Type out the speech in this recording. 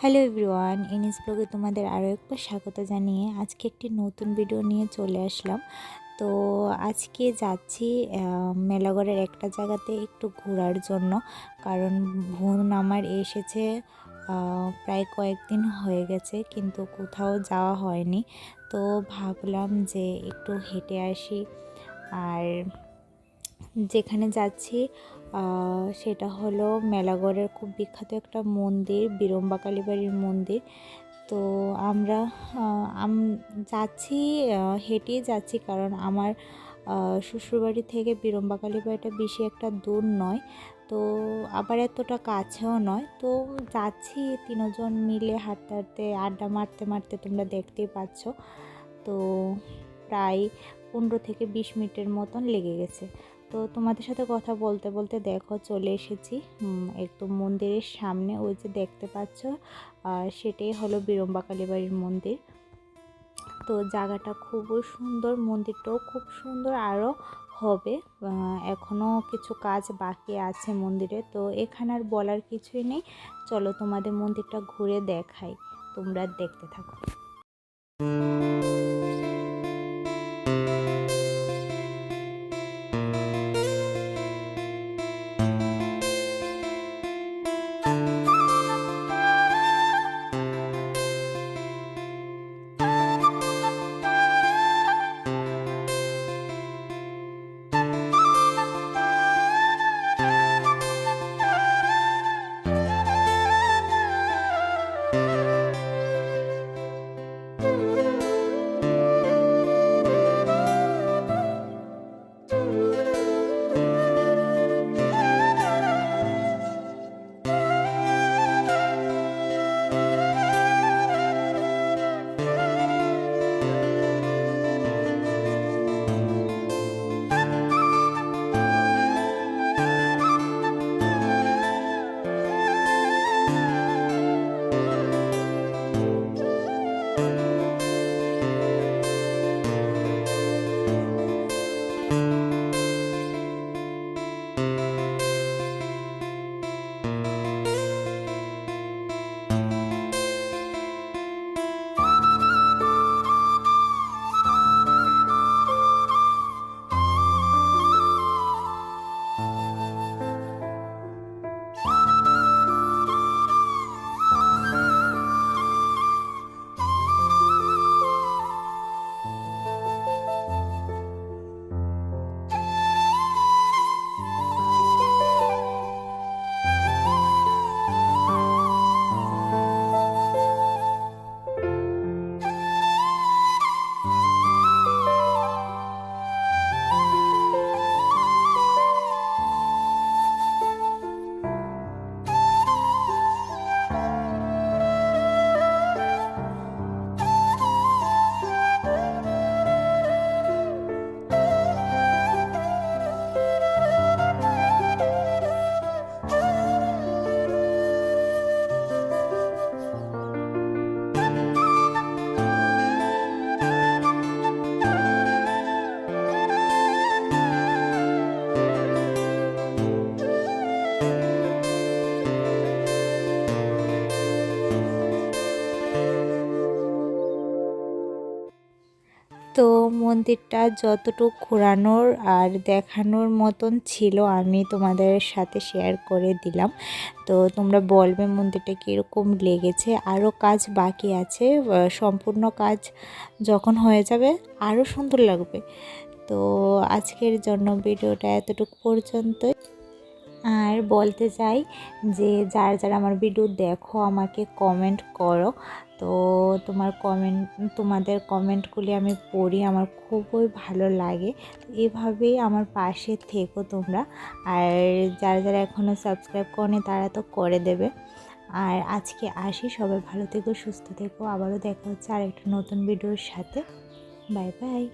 Hello everyone ইনিস ব্লগে তোমাদের আরও একবার স্বাগত জানিয়ে আজকে একটি নতুন ভিডিও নিয়ে চলে আসলাম। তো আজকে যাচ্ছি মেলাগড়ের একটা জায়গাতে একটু ঘোরার জন্য। কারণ বোন আমার এসেছে প্রায় কয়েকদিন হয়ে গেছে, কিন্তু কোথাও যাওয়া হয়নি। তো ভাবলাম যে একটু হেঁটে আসি। আর যেখানে যাচ্ছি সেটা হলো মেলাগড়ের খুব বিখ্যাত একটা মন্দির বিরম্বা কালীবাড়ির মন্দির। তো আমরা আম- যাচ্ছি হেঁটেই যাচ্ছি কারণ আমার শ্বশুরবাড়ি থেকে বিরম্বা কালীবাড়িটা বেশি একটা দূর নয়। তো আবার এতটা কাছেও নয়। তো যাচ্ছি তিনজন মিলে হাঁটতে হাঁটতে, আড্ডা মারতে মারতে তোমরা দেখতেই পাচ্ছ। তো প্রায় পনেরো থেকে বিশ মিনিটের মতন লেগে গেছে। তো তোমাদের সাথে কথা বলতে বলতে দেখো চলে এসেছি। একদম মন্দিরের সামনে, ওই যে দেখতে পাচ্ছ সেটাই হলো বিরম্বা কালীবাড়ির মন্দির। তো জায়গাটা খুবই সুন্দর, মন্দিরটাও খুব সুন্দর, আরও হবে। এখনও কিছু কাজ বাকি আছে মন্দিরে, তো এখানে আর বলার কিছুই নেই। চলো তোমাদের মন্দিরটা ঘুরে দেখাই, তোমরা দেখতে থাকো। তো মন্দিরটা যতটুকু ঘোরানোর আর দেখানোর মতন ছিল আমি তোমাদের সাথে শেয়ার করে দিলাম। তো তোমরা বলবে মন্দিরটা কীরকম লেগেছে, আরও কাজ বাকি আছে সম্পূর্ণ কাজ যখন হয়ে যাবে আরও সুন্দর লাগবে। তো আজকের জন্য ভিডিওটা এতটুকু পর্যন্তই। আর বলতে চাই যে যারা যারা আমার ভিডিও দেখো, আমাকে কমেন্ট করো। তো তোমার কমেন্ট তোমাদের কমেন্টগুলি আমি পড়ি, আমার খুবই ভালো লাগে। এভাবেই আমার পাশে থেকো তোমরা। আর যারা যারা এখনও সাবস্ক্রাইব করে তারা তো করে দেবে। আর আজকে আসি, সবাই ভালো থেকো, সুস্থ থেকো। আবারও দেখা হচ্ছে আর একটা নতুন ভিডিওর সাথে। Bye bye